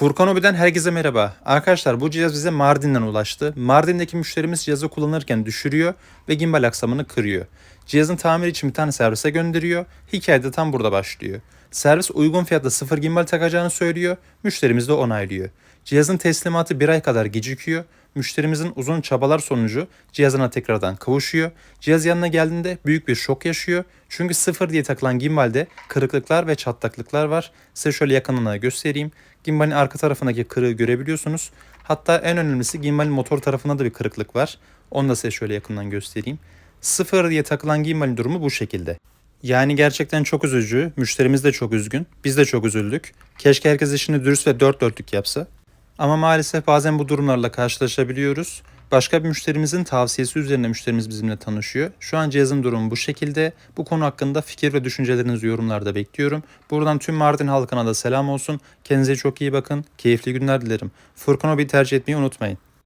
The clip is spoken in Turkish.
Furkan Obi'den herkese merhaba. Arkadaşlar bu cihaz bize Mardin'den ulaştı. Mardin'deki müşterimiz cihazı kullanırken düşürüyor ve gimbal aksamını kırıyor. Cihazın tamiri için bir tane servise gönderiyor. Hikaye de tam burada başlıyor. Servis uygun fiyatla sıfır gimbal takacağını söylüyor. Müşterimiz de onaylıyor. Cihazın teslimatı bir ay kadar gecikiyor. Müşterimizin uzun çabalar sonucu cihazına tekrardan kavuşuyor. Cihaz yanına geldiğinde büyük bir şok yaşıyor. Çünkü sıfır diye takılan gimbalde kırıklıklar ve çatlaklıklar var. Size şöyle yakınına göstereyim. Gimbalin arka tarafındaki kırığı görebiliyorsunuz. Hatta en önemlisi gimbalin motor tarafında da bir kırıklık var. Onu da size şöyle yakından göstereyim. Sıfır diye takılan gimbalin durumu bu şekilde. Yani gerçekten çok üzücü. Müşterimiz de çok üzgün. Biz de çok üzüldük. Keşke herkes işini dürüst ve dört dörtlük yapsa. Ama maalesef bazen bu durumlarla karşılaşabiliyoruz. Başka bir müşterimizin tavsiyesi üzerine müşterimiz bizimle tanışıyor. Şu an cihazın durumu bu şekilde. Bu konu hakkında fikir ve düşüncelerinizi yorumlarda bekliyorum. Buradan tüm Mardin halkına da selam olsun. Kendinize çok iyi bakın. Keyifli günler dilerim. Furkan Obi'yi tercih etmeyi unutmayın.